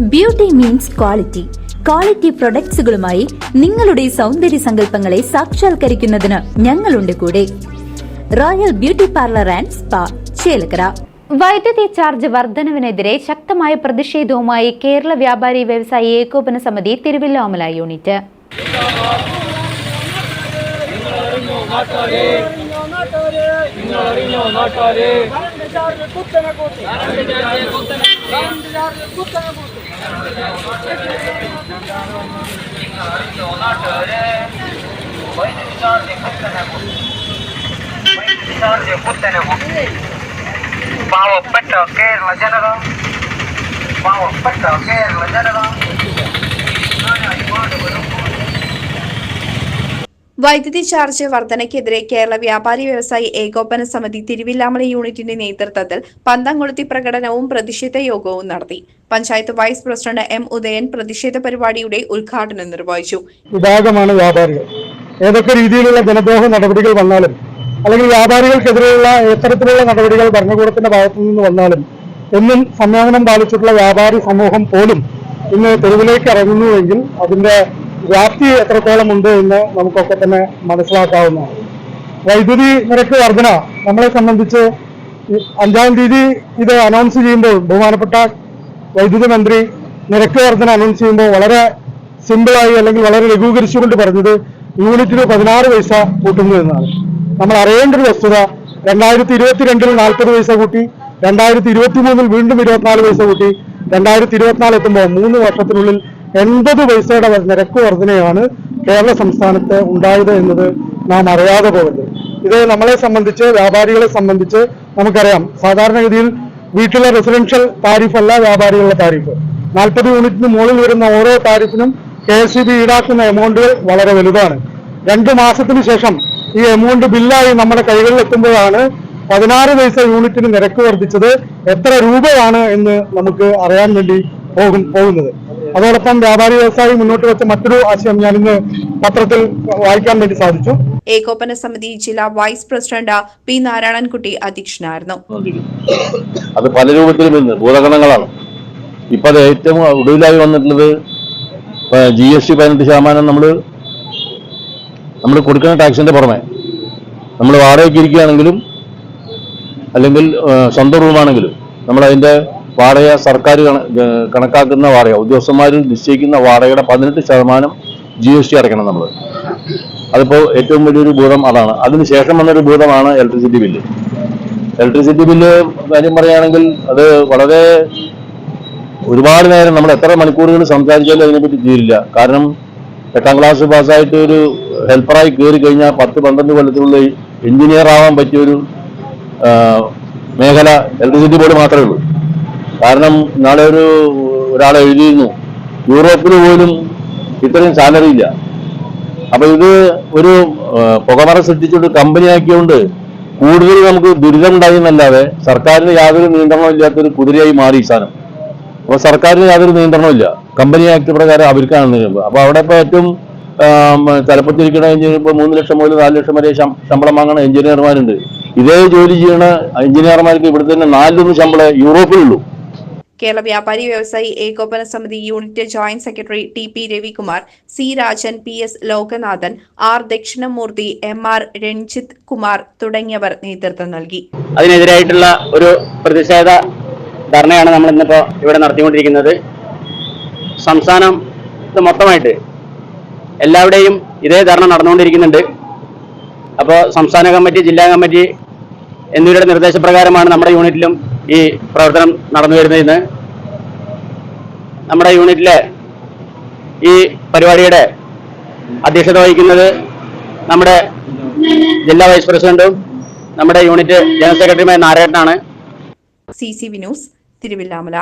Beauty means quality quality പ്രൊഡക്ട്സുകളുമായി നിങ്ങളുടെ സൗന്ദര്യ സങ്കല്പങ്ങളെ സാക്ഷാത്കരിക്കുന്നതിന് ഞങ്ങളുണ്ട് കൂടെ. Royal beauty parlour and spa Chelakkara. വൈദ്യുതി ചാർജ് വർധനവിനെതിരെ ശക്തമായ പ്രതിഷേധവുമായി കേരള വ്യാപാരി വ്യവസായി ഏകോപന സമിതി തിരുവല്ലാമല യൂണിറ്റ്. ചാർജ് കുത്തനെ കൂട്ടി ചാർജ് കുത്തനെ பாவப்பட்ட கேரள ஜனதா பாவப்பட்ட கேரள ஜனதா நான் அறிவாடு வரும் വൈദ്യുതി ചാർജ് വർധനയ്ക്കെതിരെ കേരള വ്യാപാരി വ്യവസായി ഏകോപന സമിതി തിരുവില്ലാമല യൂണിറ്റിന്റെ നേതൃത്വത്തിൽ പന്തംകൊളുത്തി പ്രകടനവും പ്രതിഷേധ യോഗവും നടത്തി. Panchayat vice president M Udayan പ്രതിഷേധ പരിപാടിയുടെ ഉദ്ഘാടനം നിർവഹിച്ചു. വിഭാഗമാണ് വ്യാപാരികൾ. ഏതൊക്കെ രീതിയിലുള്ള ജനദ്രോഹ നടപടികൾ വന്നാലും അല്ലെങ്കിൽ വ്യാപാരികൾക്കെതിരെയുള്ള എത്തരത്തിലുള്ള നടപടികൾ ഭരണകൂടത്തിന്റെ ഭാഗത്തു നിന്ന് വന്നാലും എന്നും സംയമനം പാലിച്ചിട്ടുള്ള വ്യാപാരി സമൂഹം പോലും ഇന്ന് തെരുവിലേക്ക് ഇറങ്ങുന്നുവെങ്കിൽ അതിന്റെ വ്യാപ്തി എത്രത്തോളം ഉണ്ട് എന്ന് നമുക്കൊക്കെ തന്നെ മനസ്സിലാക്കാവുന്നതാണ് വൈദ്യുതി നിരക്ക് വർധന നമ്മളെ സംബന്ധിച്ച് അഞ്ചാം തീയതി ഇത് അനൗൺസ് ചെയ്യുമ്പോൾ ബഹുമാനപ്പെട്ട വൈദ്യുതി മന്ത്രി നിരക്ക് വർധന അനൗൺസ് ചെയ്യുമ്പോൾ വളരെ സിമ്പിളായി അല്ലെങ്കിൽ വളരെ ലഘൂകരിച്ചുകൊണ്ട് പറഞ്ഞത് യൂണിറ്റിന് പതിനാറ് പൈസ കൂട്ടുന്നു എന്നാണ്. നമ്മൾ അറിയേണ്ട ഒരു വസ്തുത രണ്ടായിരത്തി ഇരുപത്തിരണ്ടിൽ നാൽപ്പത് പൈസ കൂട്ടി രണ്ടായിരത്തി ഇരുപത്തി മൂന്നിൽ വീണ്ടും ഇരുപത്തിനാല് പൈസ കൂട്ടി രണ്ടായിരത്തി ഇരുപത്തിനാല് എത്തുമ്പോൾ മൂന്ന് വർഷത്തിനുള്ളിൽ എൺപത് പൈസയുടെ നിരക്ക് വർധനയാണ് കേരള സംസ്ഥാനത്ത് ഉണ്ടായത് എന്നത് നാം അറിയാതെ പോകരുത് ഇത് നമ്മളെ സംബന്ധിച്ച് വ്യാപാരികളെ സംബന്ധിച്ച് നമുക്കറിയാം. സാധാരണഗതിയിൽ വീട്ടിലെ റെസിഡൻഷ്യൽ താരിഫ് അല്ല വ്യാപാരികളുടെ താരിഫ്. നാൽപ്പത് യൂണിറ്റിന് മുകളിൽ വരുന്ന ഓരോ താരിഫിനും കെ എസ് ബി ഈടാക്കുന്ന എമൗണ്ടുകൾ വളരെ വലുതാണ്. രണ്ട് മാസത്തിന് ശേഷം ഈ എമൗണ്ട് ബില്ലായി നമ്മുടെ കൈകളിൽ എത്തുമ്പോഴാണ് പതിനാറ് പൈസ യൂണിറ്റിന് നിരക്ക് വർദ്ധിച്ചത് എത്ര രൂപയാണ് എന്ന് നമുക്ക് അറിയാൻ വേണ്ടി പോകും പോകുന്നത്. അതോടൊപ്പം വ്യാപാരി വ്യവസായി മുന്നോട്ട് വെച്ച മറ്റൊരു ആശയം ഞാൻ ഇന്ന് പത്രത്തിൽ വായിക്കാൻ വേണ്ടി സാധിച്ചു. ഏകോപന സമിതി ജില്ലാ വൈസ് പ്രസിഡന്റ് പി നാരായണൻകുട്ടി അധ്യക്ഷനായിരുന്നു. അത് പല രൂപത്തിലും ഇന്ന് ഭൂതഗണങ്ങളാണ്. ഇപ്പൊ അത് ഏറ്റവും ഒടുവിലായി വന്നിട്ടുള്ളത് ജി എസ് ടി പതിനെട്ട് ശതമാനം നമ്മൾ നമ്മൾ കൊടുക്കുന്ന ടാക്സിന്റെ പുറമെ. നമ്മൾ വാടകയ്ക്ക് ഇരിക്കുകയാണെങ്കിലും അല്ലെങ്കിൽ സ്വന്തം റൂമാണെങ്കിലും നമ്മൾ അതിന്റെ വാടക സർക്കാർ കണക്കാക്കുന്ന വാടക ഉദ്യോഗസ്ഥന്മാർ നിശ്ചയിക്കുന്ന വാടകയുടെ പതിനെട്ട് ശതമാനം ജി എസ് ടി അടയ്ക്കണം നമ്മൾ അതിപ്പോൾ ഏറ്റവും വലിയൊരു ഭൂതം അതാണ്. അതിനുശേഷം വന്നൊരു ഭൂതമാണ് ഇലക്ട്രിസിറ്റി ബില്ല് ഇലക്ട്രിസിറ്റി ബില്ല് കാര്യം പറയുകയാണെങ്കിൽ അത് വളരെ ഒരുപാട് നേരം നമ്മൾ എത്ര മണിക്കൂറുകൾ സംസാരിച്ചാലും അതിനെപ്പറ്റി തീരില്ല. കാരണം എട്ടാം ക്ലാസ് പാസ്സായിട്ട് ഒരു ഹെൽപ്പറായി കയറി കഴിഞ്ഞാൽ പത്ത് പന്ത്രണ്ട് കൊല്ലത്തിലുള്ള എഞ്ചിനീയർ ആവാൻ പറ്റിയൊരു മേഖല ഇലക്ട്രിസിറ്റി ബോർഡ് മാത്രമേ ഉള്ളൂ. കാരണം നാളെ ഒരു ഒരാൾ എഴുതിയിരുന്നു. യൂറോപ്പിൽ പോലും ഇത്രയും സാലറി ഇല്ല അപ്പൊ ഇത് ഒരു പുകമറ സൃഷ്ടിച്ചൊരു കമ്പനി ആക്കിയോണ്ട് കൂടുതൽ നമുക്ക് ദുരിതം ഉണ്ടായി എന്നല്ലാതെ സർക്കാരിന് യാതൊരു നിയന്ത്രണവും ഇല്ലാത്തൊരു കുതിരയായി മാറി ഈ സാധനം. അപ്പൊ സർക്കാരിന് യാതൊരു നിയന്ത്രണവും ഇല്ല. കമ്പനി ആക്ട് പ്രകാരം അവർക്കാണ്. നിയമം അപ്പൊ അവിടെ ഇപ്പൊ ഏറ്റവും തലപ്പത്തിരിക്കണ എഞ്ചിനീയർ ഇപ്പൊ മൂന്ന് ലക്ഷം മുതൽ നാല് ലക്ഷം വരെ ശമ്പളം വാങ്ങുന്ന എഞ്ചിനീയർമാരുണ്ട്. ഇതേ ജോലി ചെയ്യുന്ന എഞ്ചിനീയർമാർക്ക് ഇവിടെ തന്നെ നാലിലൊന്ന് ശമ്പളം യൂറോപ്പിലുള്ളൂ. കേരള വ്യാപാരി വ്യവസായി ഏകോപന സമിതി unit joint secretary T P Ravikumar C Rajan P S Lokanathan R Dakshinamurthy M R Ranjith Kumar തുടങ്ങിയവർ നേതൃത്വം നൽകി. അതിനെതിരായിട്ടുള്ള ഒരു പ്രതിഷേധ ധർണയാണ് നമ്മൾ ഇന്നിപ്പോ ഇവിടെ നടത്തിക്കൊണ്ടിരിക്കുന്നത്. സംസ്ഥാനം മൊത്തമായിട്ട് എല്ലാവിടെയും ഇതേ ധർണ നടന്നുകൊണ്ടിരിക്കുന്നുണ്ട്. അപ്പോൾ സംസ്ഥാന കമ്മിറ്റി ജില്ലാ കമ്മിറ്റി എന്നിവരുടെ നിർദ്ദേശപ്രകാരമാണ് നമ്മുടെ യൂണിറ്റിലും ഈ പ്രവർത്തനം നടന്നു വരുന്ന ഇന്ന്. നമ്മുടെ യൂണിറ്റിലെ ഈ പരിപാടിയുടെ അധ്യക്ഷത വഹിക്കുന്നത് നമ്മുടെ ജില്ലാ വൈസ് പ്രസിഡന്റും നമ്മുടെ യൂണിറ്റ് ജനറൽ സെക്രട്ടറിയുമായ നാരായണനാണ്. C C V news Thiruvilwamala.